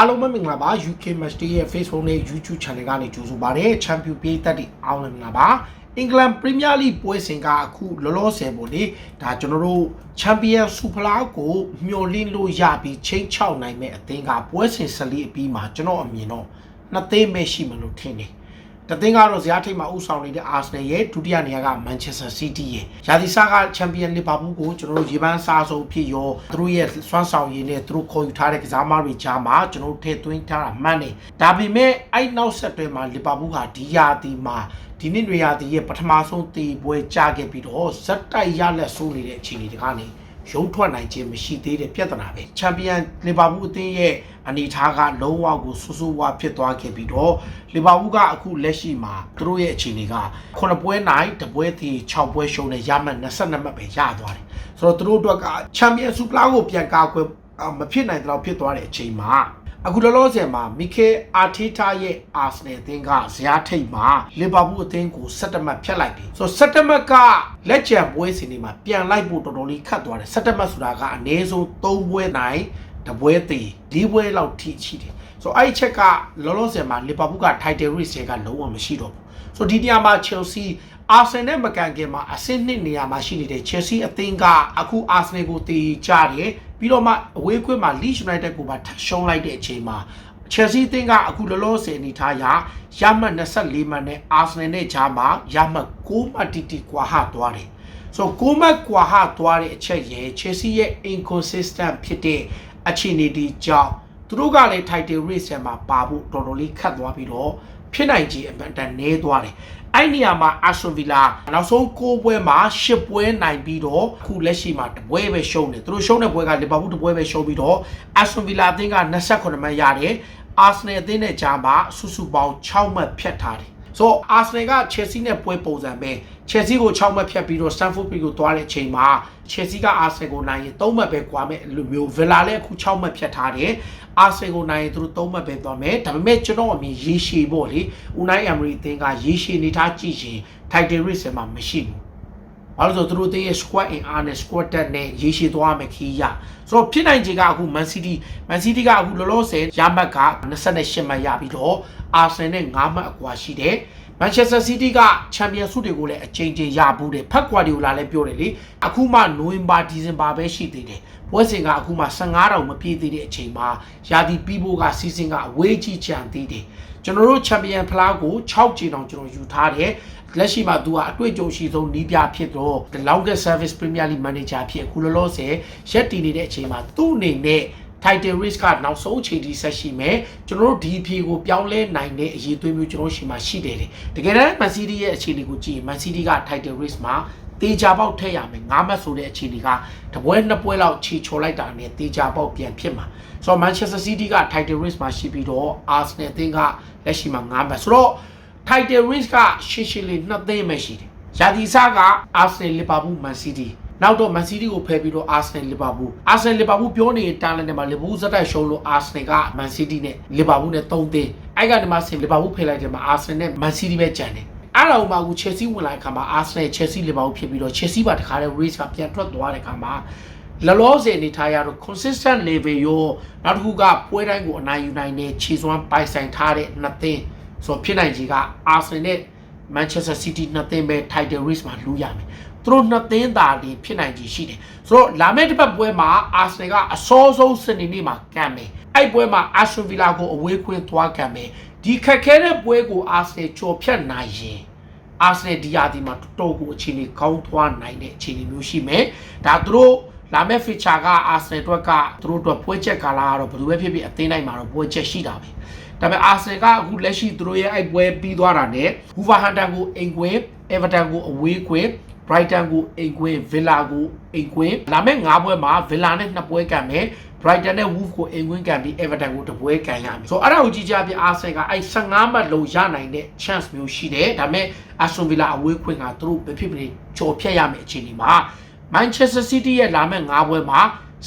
အားလုံးပဲမင်္ဂလာပါ UK Match Day ရဲ့ Facebook နဲ့ YouTube Channel ကနေကြိုဆိုပါရစေ Champion ပြည်သက်တွေအားလုံးမင်္ဂလာပါအင်္ဂလန်ပရီးမီးယားလိပွဲစဉ်ကအခုလောလောဆယ်ပေါ့လေဒါကျွန်တော်တို့ချန်ပီယံစူဖလားကိုမျှော်လင့်လို့ရပြီးချိန်ချောက်နိုင်မဲ့အသင်းကပွဲစဉ်၁၄အပြီးမှာကျွန်တော်အမြင်တော့နှစ်သိန်းပဲရှိမလို့ထင်တယ် တသင်းကတော့ဇယားထိပ်မှာဥဆောင်နေတဲ့ Arsenal ရဲ့ဒုတိယနေရာက Manchester City ရဲ့ရာသီစားကချန်ပီယံလီဗာပူးကိုကျွန်တော်တို့ရေပန်းစားဆုံးဖြစ်ရောသူတို့ရဲ့စွမ်းဆောင်ရည်နဲ့သူတို့ခေါ်ယူထားတဲ့ကစားမတွေကြားမှာကျွန်တော်တို့ထည့်သွင်းထားတာမှန်တယ်ဒါပေမဲ့အဲ့နောက်ဆက်တွဲမှာလီဗာပူးဟာဒီရာသီမှာဒီနှစ်တွေရာသီရဲ့ပထမဆုံးတီပွဲကြခဲ့ပြီးတော့ဇက်တိုက်ရလက်ဆိုးနေတဲ့အခြေအနေတွေကနေ ရုံးထွက်နိုင်ခြင်းမရှိသေးတဲ့ပြဿနာပဲချန်ပီယံလီဗာပူးအသင်းရဲ့အနေအထားကလုံးဝကိုဆူဆူဝါဖြစ်သွားခဲ့ပြီးတော့လီဗာပူးကအခုလက်ရှိမှာသူတို့ရဲ့အခြေအနေက9ပွဲနိုင်တပွဲတီ6ပွဲရှုံးနဲ့ရမှတ်22မှတ်ပဲရသွားတယ်ဆိုတော့သူတို့အတွက်ကချန်ပီယံစူပလာကိုပြန်ကာကွယ်အာမဖြစ်နိုင်တော့ဖြစ်သွားတဲ့အချိန်မှာ အခုလောလောဆယ်မှာမီကေအာတီတာရဲ့အာဆနယ်အသင်းကဇယားထိပ်မှာလီဗာပူးအသင်းကို17မှတ်ဖြတ်လိုက်ပြီဆိုတော့17မှတ်ကလက်ကျန်ပွဲစဉ်တွေမှာပြန်လိုက်ဖို့တော်တော်လေးခတ်သွားတယ်17မှတ်ဆိုတာကအနည်းဆုံး3ပွဲနိုင်တပွဲသေး၄ပွဲလောက်ထိရှိတယ်ဆိုတော့အဲ့ဒီချက်ကလောလောဆယ်မှာလီဗာပူးက title race ကလုံးဝမရှိတော့ဘူးဆိုတော့ဒီနေရာမှာ Chelsea အာဆင်နယ်မကန်ကင်မှာအဆင့်နှစ်နေရာမှာရှိနေတဲ့ Chelsea အသင်းကအခုအာဆင်နယ်ကိုတည်ကြတယ် ပြီးတော့မှအဝေးခွင့်မှာ Leeds United ကိုပါထပ်ရှုံးလိုက်တဲ့အချိန်မှာ Chelsea အသင်းကအခုလောလောဆယ်အနေထားရရမှတ်24မှတ်နဲ့ Arsenal နဲ့ဂျာမှာရမှတ်6မှတ်တိတိကွာဟသွားတယ်ဆိုတော့6မှတ်ကွာဟသွားတဲ့အချက်ရဲ့ Chelsea ရဲ့ inconsistent ဖြစ်တဲ့အခြေအနေဒီကြောင့် သူတို့ကလည်း title race မှာပါဖို့တော်တော်လေးခတ်သွားပြီးတော့ဖြစ်နိုင်ခြေအမှန်တန်နည်းသွားတယ်အဲ့နေရာမှာအာဆွန်ဗီလာနောက်ဆုံး6ပွဲမှာ10ပွဲနိုင်ပြီးတော့အခုလက်ရှိမှာတပွဲပဲရှုံးတယ်သူတို့ရှုံးတဲ့ပွဲကလီဗာပူးတပွဲပဲရှုံးပြီးတော့အာဆွန်ဗီလာအသင်းက28မှတ်ရတယ်အာဆနယ်အသင်းနဲ့ကြားမှာစုစုပေါင်း6မှတ်ဖြတ်ထားတယ်ဆိုတော့အာဆနယ်က Chelsea နဲ့ပွဲပုံစံပဲ Chelsea ကို6မှတ်ဖြတ်ပြီးတော့ Stamford Bridge ကိုသွားတဲ့အချိန်မှာ Chelsea က Arsenal ကိုနိုင်ရင်3မှတ်ပဲကွာမဲ့လိုမျိုး Villa လည်းအခု6မှတ်ဖြတ်ထားတယ် Arsenal ကိုနိုင်ရင်သူတို့3မှတ်ပဲသွားမယ်ဒါပေမဲ့ကျွန်တော်အမြင်ရေရှည်ပေါ့လေ Unai Emery အသင်းကရေရှည်နေထားကြည့်ရင် Title Race မှာမရှိဘူးဘာလို့လဲဆိုတော့သူတို့ရဲ့ squad in R နဲ့ squad တက်နဲ့ရေရှည်သွားမယ်ခီးရဆိုတော့ဖြစ်နိုင်ခြေကအခု Man City Man City ကအခုလောလောဆယ်ရမှတ်က28မှတ်ရပြီးတော့ Arsenal နဲ့9မှတ်အကွာရှိတယ် Manchester City ကချန်ပီယံဆုတွေကိုလည်းအချိန်ချင်းရဘူးတယ်ဖက်ကွာဒီယိုလာလည်းပြောတယ်လေအခုမှနိုဝင်ဘာဒီဇင်ဘာပဲရှိသေးတယ်ပွဲစဉ်ကအခုမှ15တောင်မပြည့်သေးတဲ့အချိန်မှာယာတီပြီးဖို့ကစီစဉ်ကအဝေးကြီးချန်သေးတယ်ကျွန်တော်တို့ချန်ပီယံဖလားကို6ချိန်တောင်ကျွန်တော်ယူထားတယ်လက်ရှိမှာသူကအတွေ့အကြုံရှိဆုံးနီးပြဖြစ်တော့ the longest service premier league manager ဖြစ်အခုလောလောဆယ်ရက်တည်နေတဲ့အချိန်မှာသူ့အနေနဲ့ title race ကနောက်ဆုံးအချိန်ဒီဆက်ရှိမယ်ကျွန်တော်တို့ဒီဖြေကိုပြောင်းလဲနိုင်တဲ့အရေးသွေးမျိုးကျွန်တော်ရှိမှရှိတယ်တယ်တကယ်တမ်း Man City ရဲ့အခြေအနေကိုကြည့်ရင် Man City က title race မှာတေချာပေါက်ထည့်ရမယ်၅မှတ်ဆိုတဲ့အခြေအနေကတပွဲနှစ်ပွဲလောက်ခြေချော်လိုက်တာနဲ့တေချာပေါက်ပြန်ဖြစ်မှာဆိုတော့ Manchester City က title race မှာရှိပြီးတော့ Arsenal အသင်းကလက်ရှိမှာ၅မှတ်ဆိုတော့ title race ကရှင်းရှင်းလေးနှစ်သိန်းပဲရှိတယ်ရာသီစားက Arsenal Liverpool Man City နောက်တော့ Man City ကိုဖယ်ပြီးတော့ Arsenal Liverpool Arsenal Liverpool ပြောနေတဲ့တာလန်နဲ့မှာ Liverpool ဇက်တိုက်ရှုံးလို့ Arsenal က Man City နဲ့ Liverpool နဲ့3သင်းအဲ့ကနေမှဆင် Liverpool ဖယ်လိုက်တယ်မှာ Arsenal နဲ့ Man City ပဲကြံတယ်အဲ့တော့မှအခု Chelsea ဝင်လာတဲ့ခါမှာ Arsenal Chelsea Liverpool ဖြစ်ပြီးတော့ Chelsea ပါတခါတည်း race ကပြန်ထွက်သွားတဲ့ခါမှာလလောဆယ်အနေထားရတော့ consistent level ရောနောက်တစ်ခုကပွဲတိုင်းကိုအနိုင်ယူနိုင်တဲ့ခြေစွမ်းပိုင်ဆိုင်ထားတဲ့နှစ်သင်းဆိုတော့ဖြစ်နိုင်ကြီးက Arsenal နဲ့ Manchester City နှစ်သင်းပဲ title race မှာလူရမယ် သူတို့နှစ်သင်းသာလျှင်ဖြစ်နိုင်ကြီးရှိတယ်ဆိုတော့လာမယ့်တစ်ပတ်ပွဲမှာ Arsenal ကအစောဆုံးစနေနေ့မှာကန်မယ်အဲ့ပွဲမှာ Aston Villa ကိုအဝေးခွင့်သွားကန်မယ်ဒီခက်ခဲတဲ့ပွဲကို Arsenal ကြော်ဖြတ်နိုင်ရင်အာဆနယ်ဒီယာဒီမှာတော်တော်ကိုအခြေအနေကောင်းသွားနိုင်တဲ့အခြေအနေမျိုးရှိမယ်။ဒါသူတို့လာမယ့် feature ကအာဆနယ်အတွက်ကသူတို့အတွက်ပွဲချက်ကာလာကတော့ဘယ်လိုပဲဖြစ်ဖြစ်အသင်းတိုင်းမှာတော့ပွဲချက်ရှိတာပဲ။ဒါပေမဲ့အာဆနယ်ကအခုလက်ရှိသူတို့ရဲ့အဲ့ပွဲပြီးသွားတာနဲ့ Wolverhampton ကိုအိမ်ကွင်း Everton ကိုအဝေးကွင်း Brighton ကိုအိမ်ကွင်း Villa ကိုအိမ်ကွင်းလာမယ့်၅ပွဲမှာ Villa နဲ့နှစ်ပွဲကန်မယ် Brighton နဲ့ Wolves ကိုအိမ်ကွင်းကန်ပြီး Everton ကိုတစ်ပွဲကန်ရမယ်ဆိုတော့အဲ့ဒါကိုကြည့်ကြပြအာဆင်ကအဲ့15မှတ်လုံးရနိုင်တဲ့ chance မျိုးရှိတယ်ဒါပေမဲ့ Aston Villa အဝေးခွင့်ကသူတို့ပဲဖြစ်ဖြစ်ကြော်ဖြတ်ရမယ့်အခြေအနေမှာ Manchester City ရဲ့လာမယ့်၅ပွဲမှာ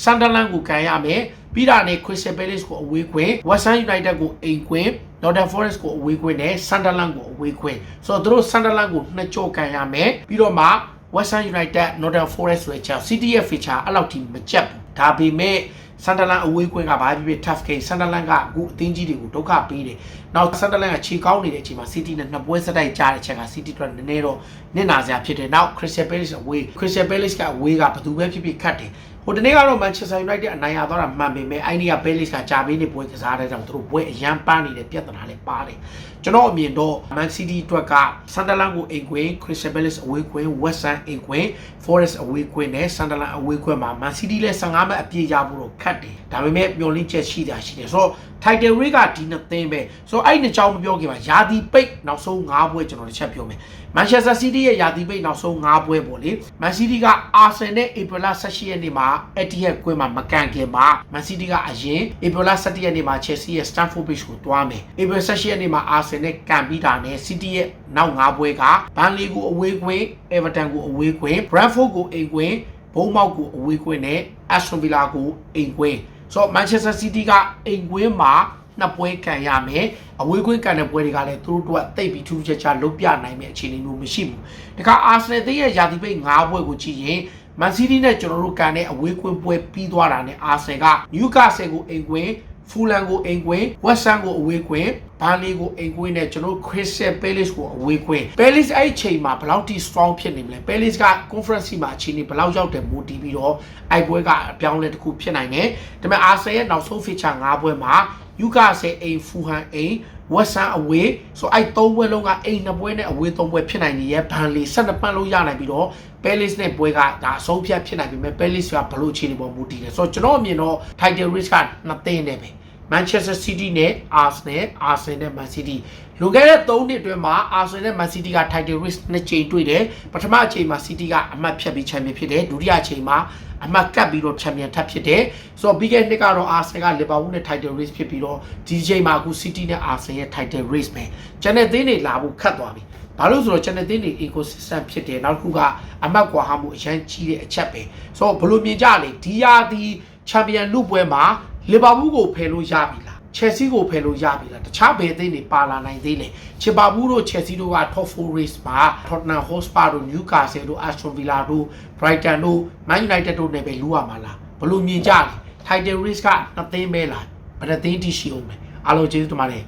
Sunderland ကိုကန်ရမယ်ပြီးတာနဲ့ Crystal Palace ကိုအဝေးခွင့် West Ham United ကိုအိမ်ခွင့် Nottingham Forest ကိုအဝေးခွင့်နဲ့ Sunderland ကိုအဝေးခွင့်ဆိုတော့သူတို့ Sunderland ကိုနှစ်ကြောကန်ရမယ်ပြီးတော့မှ West Ham United Nottingham Forest ဆိုတဲ့ ချာ City ရဲ့ feature အဲ့လောက်ထိမကြက်ဘူးဒါပေမဲ့ဆန်ဒလန်အဝေးကွင်းကဘာဖြစ်ဖြစ် tough game ဆန်ဒလန်ကအခုအသင်းကြီးတွေကိုဒုက္ခပေးတယ်နောက်ဆန်ဒလန်ကခြေကောင်းနေတဲ့အချိန်မှာ City နဲ့နှစ်ပွဲစတိုက်ကြားတဲ့ချက်က City အတွက်နည်းနည်းတော့နစ်နာစရာဖြစ်တယ်နောက် Crystal Palace အဝေး Crystal Palace ကအဝေးကဘယ်သူပဲဖြစ်ဖြစ်ခတ်တယ်ဟိုတနေ့ကတော့ Manchester United အနိုင်ရသွားတာမှန်ပေမဲ့အဲ့ဒီက Palace ကကြာပေးနေပွဲကစားတဲ့ကြောင့်သူတို့ပွဲအရန်ပန်းနေတဲ့ပြဿနာလည်းပါတယ်ကျွန်တော်အမြင်တော့ Man City အတွက်က Sunderland ကိုအိမ်ကွင်း Crystal Palace အဝေးကွင်း West Ham အိမ်ကွင်း Forest အဝေးကွင်းနဲ့ Sunderland အဝေးကွင်းမှာ Man City လည်း15မှတ်အပြည့်ရဖို့တော့ခက်တယ်ဒါပေမဲ့မျှော်လင့်ချက်ရှိတာရှိတယ်ဆိုတော့ Title Race ကဒီနှစ်သင်းပဲဆိုတော့အဲ့ဒီနှစ်ကြောင်းမပြောခင်မှာယာတီပိတ်နောက်ဆုံး5ပွဲကျွန်တော်တစ်ချက်ပြောမယ် Manchester City ရဲ့ယာတီပိတ်နောက်ဆုံး5ပွဲပေါ့လေ Man City က Arsenal နဲ့ April 18ရက်နေ့မှာ Etihad ကွင်းမှာမကန်ခင်မှာ Man City ကအရင် April 17ရက်နေ့မှာ Chelsea ရဲ့ Stamford Bridge ကိုတွားမယ် April 18ရက်နေ့မှာ Arsenal နဲ့ကန်ပြီးတာနဲ့ City ရဲ့နောက်5ပွဲက Burnley ကိုအဝေးကွင်း Everton ကိုအဝေးကွင်း Brentford ကိုအိမ်ကွင်းဘုံမောက်ကိုအဝေးကွင်းနဲ့ Aston Villa ကိုအိမ်ကွင်းဆိုတော့ Manchester City ကအိမ်ကွင်းမှာ နှစ်ပွဲကန်ရမယ်အဝေးကွင်းကန်တဲ့ပွဲတွေကလည်းသူတို့အတွက်တိတ်ပြီးထူးထူးခြားခြားလုပ်ပြနိုင်မယ့်အခြေအနေမျိုးမရှိဘူးဒါကအာဆနယ်သင်းရဲ့ယာတီပိတ်၅ပွဲကိုကြည့်ရင်မန်စီးတီးနဲ့ကျွန်တော်တို့ကန်တဲ့အဝေးကွင်းပွဲပြီးသွားတာနဲ့အာဆနယ်ကနျူကာဆယ်ကိုအိမ်ကွင်းဖူလန်ကိုအိမ်ကွင်းဝက်ဆန်ကိုအဝေးကွင်းဘာလီကိုအိမ်ကွင်းနဲ့ကျွန်တော်တို့ခရစ်စတယ်ပဲလစ်ကိုအဝေးကွင်းပဲလစ်အဲ့ဒီချိန်မှာဘယ်လောက်ထိ strong ဖြစ်နေမလဲပဲလစ်က conference မှာအခြေအနေဘယ်လောက်ရောက်တယ်မူတည်ပြီးတော့အိုက်ပွဲကအပြောင်းလဲတစ်ခုဖြစ်နိုင်တယ်ဒါပေမဲ့အာဆယ်ရဲ့နောက်ဆုံး feature ၅ပွဲမှာ ယူကာဆယ်အိမ်ဖူဟန်အိမ်ဝက်ဆန်အဝေးဆိုအဲ့သုံးပွဲလုံးကအိမ်နှစ်ပွဲနဲ့အဝေးသုံးပွဲဖြစ်နိုင်နေရဲ့ဘန်လီ12ပတ်လုံးရနိုင်ပြီးတော့ပဲလစ်နဲ့ပွဲကဒါအဆုံးဖြတ်ဖြစ်နိုင်ပြီမဲ့ပဲလစ်ကဘလို့အခြေအနေပေါ်မူတည်တယ်ဆိုတော့ကျွန်တော်အမြင်တော့ title race ကနှစ်သိန်းနဲ့ပဲ Manchester City နဲ့ Arsenal Arsenal နဲ့ Man City လွန်ခဲ့တဲ့3နှစ်အတွင်းမှာ Arsenal နဲ့ Man City က title race နှစ်ကြိမ်တွေ့တယ်ပထမအချိန်မှာ City ကအမှတ်ဖြတ်ပြီး champion ဖြစ်တယ်ဒုတိယအချိန်မှာအမှတ်ကပ်ပြီးတော့ champion ထပ်ဖြစ်တယ်ဆိုတော့ပြီးခဲ့တဲ့နှစ်ကတော့ Arsenal က Liverpool နဲ့ title race ဖြစ်ပြီးတော့ဒီချိန်မှာအခု City နဲ့ Arsenal ရဲ့ title race ပဲကျန်တဲ့သင်းတွေလာဖို့ခတ်သွားပြီဘာလို့ဆိုတော့ channel သင်းတွေ ecosystem ဖြစ်တယ်နောက်တစ်ခုကအမှတ်ကွာဟမှုအရန်ကြီးတဲ့အချက်ပဲဆိုတော့ဘလို့မြင်ကြလဲဒီယာဒီ champion လူပွဲမှာ လီဗာပူးကိုဖယ်လို့ရပြီလားချက်စီကိုဖယ်လို့ရပြီလားတခြားဘယ်သိန်းတွေပါလာနိုင်သေးလဲချီပါဘူးတို့ချက်စီတို့က top 4 race မှာ Tottenham Hotspur တို့ Newcastle တို့ Aston Villa တို့ Brighton တို့ Man United တို့နဲ့ပဲလူရမှာလားဘလို့မြင်ကြလဲ title race ကနှစ်သိန်းပဲလားဘယ်နှစ်သိန်းတိရှိအောင်လဲအားလုံးကျေးဇူးတင်ပါတယ်